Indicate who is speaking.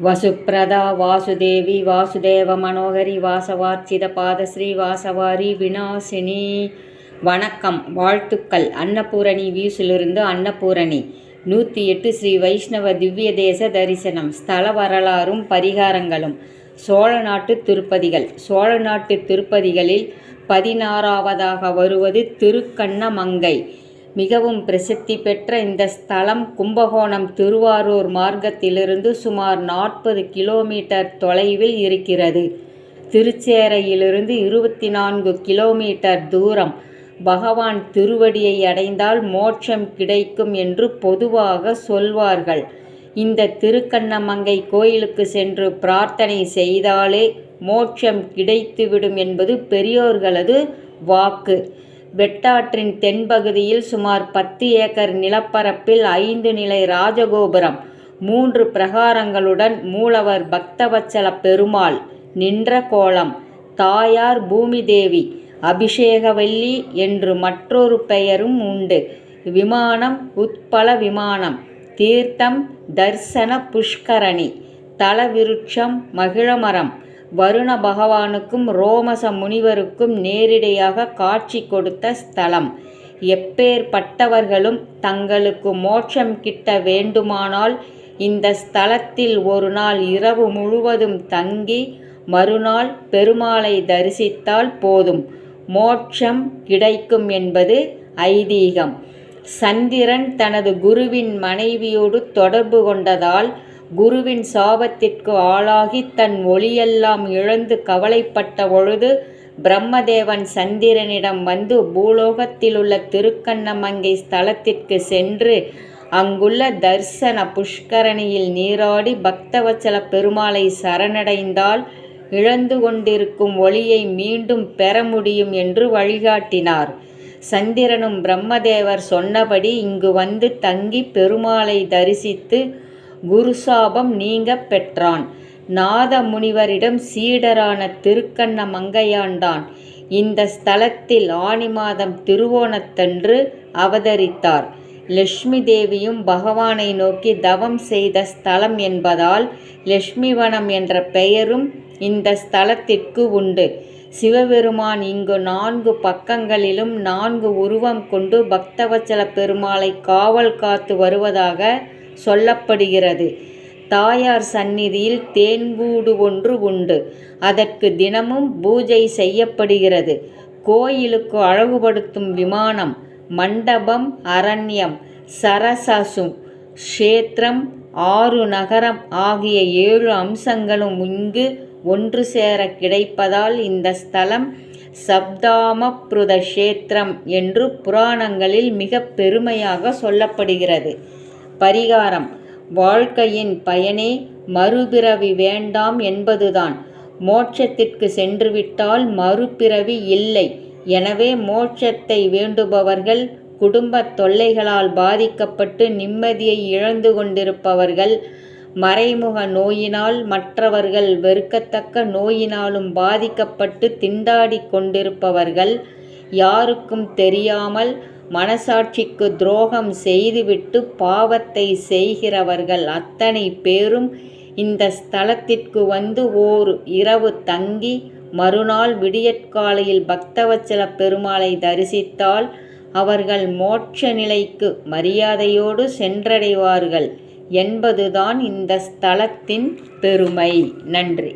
Speaker 1: வசுப்பிரதா வாசுதேவி வாசுதேவ மனோகரி வாசவார்ச்சித பாதஸ்ரீ வாசவாரி வினாசினி வணக்கம் வாழ்த்துக்கள். அன்னபூரணி வியூஸிலிருந்து அன்னபூரணி. நூற்றி எட்டு ஸ்ரீ வைஷ்ணவ திவ்ய தேச தரிசனம். ஸ்தல வரலாறும் பரிகாரங்களும். சோழ நாட்டு திருப்பதிகள். சோழ நாட்டு திருப்பதிகளில் பதினாறாவதாக வருவது திருக்கண்ணமங்கை மிகவும் பிரசித்தி பெற்ற இந்த ஸ்தலம் கும்பகோணம் திருவாரூர் மார்க்கத்திலிருந்து சுமார் நாற்பது கிலோமீட்டர் தொலைவில் இருக்கிறது. திருச்சேரையிலிருந்து இருபத்தி நான்கு கிலோமீட்டர் தூரம். பகவான் திருவடியை அடைந்தால் மோட்சம் கிடைக்கும் என்று பொதுவாக சொல்வார்கள். இந்த திருக்கண்ணமங்கை கோயிலுக்கு சென்று பிரார்த்தனை செய்தாலே மோட்சம் கிடைத்துவிடும் என்பது பெரியோர்களது வாக்கு. வெட்டாற்றின் தென்பகுதியில் சுமார் பத்து ஏக்கர் நிலப்பரப்பில் ஐந்து நிலை ராஜகோபுரம் மூன்று பிரகாரங்களுடன் மூலவர் பக்தவச்சல பெருமாள் நின்ற கோலம் தாயார் பூமிதேவி அபிஷேகவல்லி என்று மற்றொரு பெயரும் உண்டு. விமானம் உட்பல விமானம் தீர்த்தம் தர்சன புஷ்கரணி தலவிருட்சம் மகிழமரம் வருண பகவானுக்கும் ரோமச முனிவருக்கும் நேரிடையாக காட்சி கொடுத்த ஸ்தலம். எப்பேற்பட்டவர்களும் தங்களுக்கு மோட்சம் கிட்ட வேண்டுமானால் இந்த ஸ்தலத்தில் ஒரு நாள் இரவு முழுவதும் தங்கி மறுநாள் பெருமாளை தரிசித்தால் போதும். மோட்சம் கிடைக்கும் என்பது ஐதீகம். சந்திரன் தனது குருவின் மனைவியோடு தொடர்பு கொண்டதால் குருவின் சாபத்திற்கு ஆளாகி தன் ஒளியெல்லாம் இழந்து கவலைப்பட்ட பொழுது பிரம்மதேவன் சந்திரனிடம் வந்து பூலோகத்திலுள்ள திருக்கண்ணமங்கை ஸ்தலத்திற்கு சென்று அங்குள்ள தர்சன புஷ்கரணியில் நீராடி பக்தவச்சல பெருமாளை சரணடைந்தால் இழந்து கொண்டிருக்கும் ஒளியை மீண்டும் பெற முடியும் என்று வழிகாட்டினார். சந்திரனும் பிரம்மதேவர் சொன்னபடி இங்கு வந்து தங்கி பெருமாளை தரிசித்து குருசாபம் நீங்க பெற்றான். நாத முனிவரிடம் சீடரான திருக்கண்ண மங்கையாண்டான். இந்த ஸ்தலத்தில் ஆனி மாதம் திருவோணத்தன்று அவதரித்தார். லட்சுமி தேவியும் பகவானை நோக்கி தவம் செய்த ஸ்தலம் என்பதால் லட்சுமிவனம் என்ற பெயரும் இந்த ஸ்தலத்திற்கு உண்டு. சிவபெருமான் இங்கு நான்கு பக்கங்களிலும் நான்கு உருவம் கொண்டு பக்தவச்சல பெருமாளை காவல் காத்து வருவதாக சொல்லப்படுகிறது. தாயார் சந்நிதியில் தேன்கூடு ஒன்று உண்டு. அதற்கு தினமும் பூஜை செய்யப்படுகிறது. கோயிலுக்கு அழகுபடுத்தும் விமானம் மண்டபம் அரண்யம் சரசசு க்ஷேத்திரம் ஆறு நகரம் ஆகிய ஏழு அம்சங்களும் இங்கு ஒன்று சேர கிடைப்பதால் இந்த ஸ்தலம் சப்தாமப்ருத க்ஷேத்திரம் என்று புராணங்களில் மிக பெருமையாக சொல்லப்படுகிறது. பரிகாரம். வாழ்க்கையின் பயனே மறுபிறவி வேண்டாம் என்பதுதான். மோட்சத்திற்கு சென்றுவிட்டால் மறுபிறவி இல்லை. எனவே மோட்சத்தை வேண்டுபவர்கள் குடும்பத் தொல்லைகளால் பாதிக்கப்பட்டு நிம்மதியை இழந்து கொண்டிருப்பவர்கள் மறைமுக நோயினால் மற்றவர்கள் வெறுக்கத்தக்க நோயினாலும் பாதிக்கப்பட்டு திண்டாடி கொண்டிருப்பவர்கள் யாருக்கும் தெரியாமல் மனசாட்சிக்கு துரோகம் செய்துவிட்டு பாவத்தை செய்கிறவர்கள் அத்தனை பேரும் இந்த ஸ்தலத்திற்கு வந்து ஓர் இரவு தங்கி மறுநாள் விடியற்காலையில் பக்தவச்சல பெருமாளை தரிசித்தால் அவர்கள் மோட்ச நிலைக்கு மரியாதையோடு சென்றடைவார்கள் என்பதுதான் இந்த ஸ்தலத்தின் பெருமை. நன்றி.